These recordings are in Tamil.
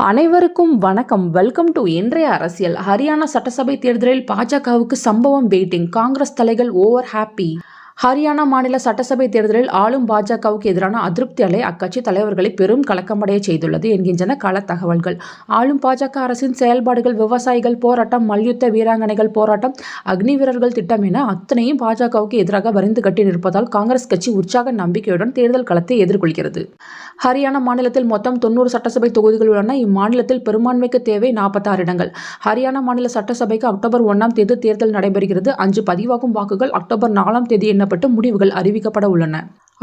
அனைவருக்கும் வணக்கம். வெல்கம் டு இன்றைய அரசியல். ஹரியானா சட்டசபை தேர்தலில் பாஜகவுக்கு சம்பவம் வெயிட்டிங். காங்கிரஸ் தலைகள் ஓவர் ஹாப்பி. ஹரியானா மாநில சட்டசபை தேர்தலில் ஆளும் பாஜகவுக்கு எதிரான அதிருப்தி அலை அக்கட்சி தலைவர்களை பெரும் கலக்கமடைய செய்துள்ளது என்கின்றன கள தகவல்கள் ஆளும் பாஜக அரசின் செயல்பாடுகள் விவசாயிகள் போராட்டம் மல்யுத்த வீராங்கனைகள் போராட்டம் அக்னி வீரர்கள் திட்டம் என அத்தனையும் பாஜகவுக்கு எதிராக வரிந்து கட்டி நிற்பதால் காங்கிரஸ் கட்சி உற்சாக நம்பிக்கையுடன் தேர்தல் களத்தை எதிர்கொள்கிறது. ஹரியானா மாநிலத்தில் மொத்தம் தொண்ணூறு சட்டசபை தொகுதிகள் உள்ளன. இம்மாநிலத்தில் பெரும்பான்மைக்கு தேவை நாற்பத்தாறு இடங்கள். ஹரியானா மாநில சட்டசபைக்கு அக்டோபர் ஒன்றாம் தேதி தேர்தல் நடைபெறுகிறது. அஞ்சு பதிவாகும் வாக்குகள் அக்டோபர் நாலாம் தேதி என்ன சம்பந்தப்பட்டு முடிவுகள் அறிவிக்கப்பட உள்ளன.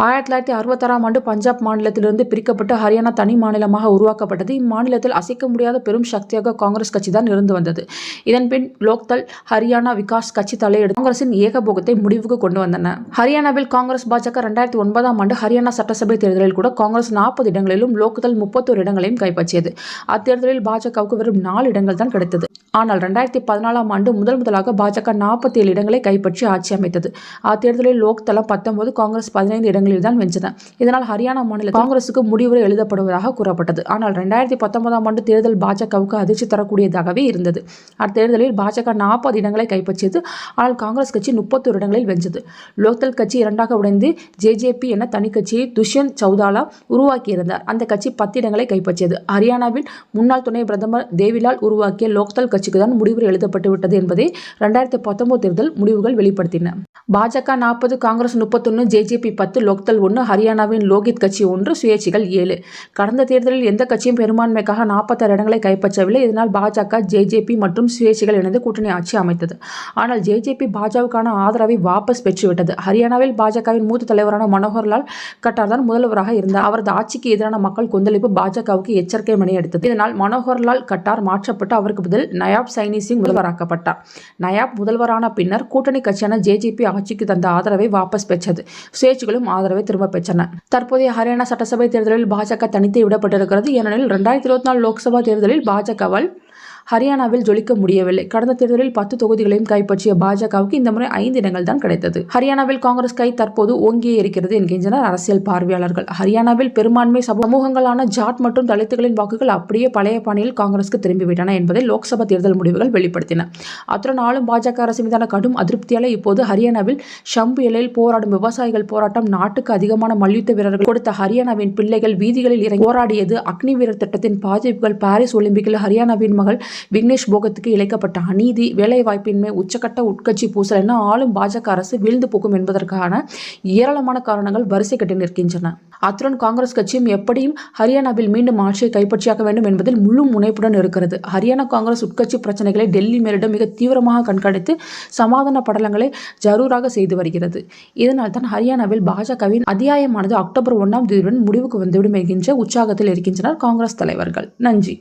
ஆயிரத்தி தொள்ளாயிரத்தி அறுபத்தாறாம் ஆண்டு பஞ்சாப் மாநிலத்திலிருந்து பிரிக்கப்பட்டு ஹரியானா தனி மாநிலமாக உருவாக்கப்பட்டது. இம்மாநிலத்தில் அசைக்க முடியாத பெரும் சக்தியாக காங்கிரஸ் கட்சி தான் இருந்து வந்தது. இதன்பின் லோக்தல் ஹரியானா விகாஸ் கட்சி தலையெடுத்து காங்கிரசின் ஏகபோகத்தை முடிவுக்கு கொண்டு வந்தன. ஹரியானாவில் காங்கிரஸ் பாஜக ரெண்டாயிரத்தி ஒன்பதாம் ஆண்டு ஹரியானா சட்டசபை தேர்தலில் கூட காங்கிரஸ் நாற்பது இடங்களிலும் லோக்தல் முப்பத்தோரு இடங்களையும் கைப்பற்றியது. அத்தேர்தலில் பாஜகவுக்கு வெறும் நாலு இடங்கள் தான் கிடைத்தது. ஆனால் ரெண்டாயிரத்தி பதினாலாம் ஆண்டு முதல் முதலாக பாஜக நாற்பத்தி ஏழு இடங்களை கைப்பற்றி ஆட்சி அமைத்தது. அத்தேர்தலில் லோக்தலம் பத்தொன்பது காங்கிரஸ் பதினைந்து இடங்கள் இடங்களில் தான் வென்றன இதனால் ஹரியானா மாநில காங்கிரசுக்கு முடிவுரை எழுதப்படுவதாக கூறப்பட்டது. ஆனால் ரெண்டாயிரத்தி பத்தொன்பதாம் ஆண்டு தேர்தல் பாஜகவுக்கு அதிர்ச்சி தரக்கூடியதாகவே இருந்தது. அத்தேர்தலில் பாஜக நாற்பது இடங்களை கைப்பற்றியது. ஆனால் காங்கிரஸ் கட்சி முப்பத்தொரு இடங்களில் வென்றது. லோக்தல் கட்சி இரண்டாக உடைந்து ஜேஜேபி என தனி கட்சியை துஷ்யந்த் சௌதாலா உருவாக்கியிருந்தார். அந்த கட்சி பத்து இடங்களை கைப்பற்றியது. ஹரியானாவில் முன்னாள் துணை பிரதமர் தேவிலால் உருவாக்கிய லோக்தல் கட்சிக்கு தான் முடிவு எழுதப்பட்டு விட்டது என்பதை ரெண்டாயிரத்தி பத்தொன்பது தேர்தல் முடிவுகள் வெளிப்படுத்தின. பாஜக நாற்பது காங்கிரஸ் முப்பத்தொன்று ஜேஜேபி பத்து லோக் லோக்தல் ஒன்று ஹரியானாவின் லோகித் கட்சி ஒன்று சுயேட்சிகள் ஏழு. கடந்த தேர்தலில் எந்த கட்சியும் பெரும்பான்மைக்காக நாற்பத்தாறு இடங்களை கைப்பற்றவில்லை. இதனால் பாஜக ஜேஜேபி மற்றும் சுயேட்சிகள் இணைந்து கூட்டணி ஆட்சி அமைத்தது. ஆனால் ஜேஜேபி பாஜகவுக்கான ஆதரவை வாபஸ் பெற்றுவிட்டது. ஹரியானாவில் பாஜகவின் மூத்த தலைவரான மனோகர்லால் கட்டார் தான் முதல்வராக இருந்தார். அவரது ஆட்சிக்கு எதிரான மக்கள் கொந்தளிப்பு பாஜகவுக்கு எச்சரிக்கை மணி எடுத்தது. இதனால் மனோகர்லால் கட்டார் மாற்றப்பட்டு அவருக்கு பதில் நயாப் சைனி சிங் முதல்வராக்கப்பட்டார். நயாப் முதல்வரான பின்னர் கூட்டணி கட்சியான ஜேஜேபி ஆட்சிக்கு தந்த ஆதரவை வாபஸ் பெற்றது. சுயேட்சிகளும் ஆதரவு திரும்ப பெற்றன. தற்போதைய ஹரியானா சட்டசபை தேர்தலில் பாஜக தனித்து விடப்பட்டிருக்கிறது. ஏனெனில் ரெண்டாயிரத்தி இருபத்தி நாலு லோக்சபா தேர்தலில் பாஜகவால் ஹரியானாவில் ஜொலிக்க முடியவில்லை. கடந்த தேர்தலில் பத்து தொகுதிகளையும் கைப்பற்றிய பாஜகவுக்கு இந்த முறை ஐந்து இடங்கள் தான் கிடைத்தது. ஹரியானாவில் காங்கிரஸ் கை தற்போது ஓங்கியே இருக்கிறது என்கின்றனர் அரசியல் பார்வையாளர்கள். ஹரியானாவில் பெரும்பான்மை சமூகங்களான ஜாட் மற்றும் தலித்துகளின் வாக்குகள் அப்படியே பழைய பாணியில் காங்கிரஸ்க்கு திரும்பிவிட்டன என்பதை லோக்சபா தேர்தல் முடிவுகள் வெளிப்படுத்தின. அத்துடன் ஆளும் பாஜக அரசு மீதான கடும் அதிருப்தியால இப்போது ஹரியானாவில் ஷம்பு எல்லையில் போராடும் விவசாயிகள் போராட்டம் நாட்டுக்கு அதிகமான மல்யுத்த வீரர்கள் கொடுத்த ஹரியானாவின் பிள்ளைகள் வீதிகளில் இறங்கி போராடியது அக்னி வீரர் திட்டத்தின் பாதிப்புகள் பாரிஸ் ஒலிம்பிக்கில் ஹரியானாவின் மகள் விக்னேஷ் போகத்துக்கு இழைக்கப்பட்ட அநீதி வேலைவாய்ப்பின்மை உச்சக்கட்ட உட்கட்சி பூசல் என ஆளும் பாஜக அரசு வீழ்ந்து போகும் என்பதற்கான ஏராளமான காரணங்கள் வரிசை கட்டி நிற்கின்றன. அத்துடன் காங்கிரஸ் கட்சியும் எப்படியும் ஹரியானாவில் மீண்டும் ஆட்சியை கைப்பற்றியாக வேண்டும் என்பதில் முழு முனைப்புடன் இருக்கிறது. ஹரியானா காங்கிரஸ் உட்கட்சி பிரச்சனைகளை டெல்லி மேலிடம் மிக தீவிரமாக கண்காணித்து சமாதான படலங்களை ஜரூராக செய்து வருகிறது. இதனால் தான் ஹரியானாவில் பாஜகவின் அத்தியாயமானது அக்டோபர் ஒன்றாம் தேதியுடன் முடிவுக்கு வந்துவிடும் என்கின்ற உற்சாகத்தில் இருக்கின்றனர் காங்கிரஸ் தலைவர்கள். நன்றி.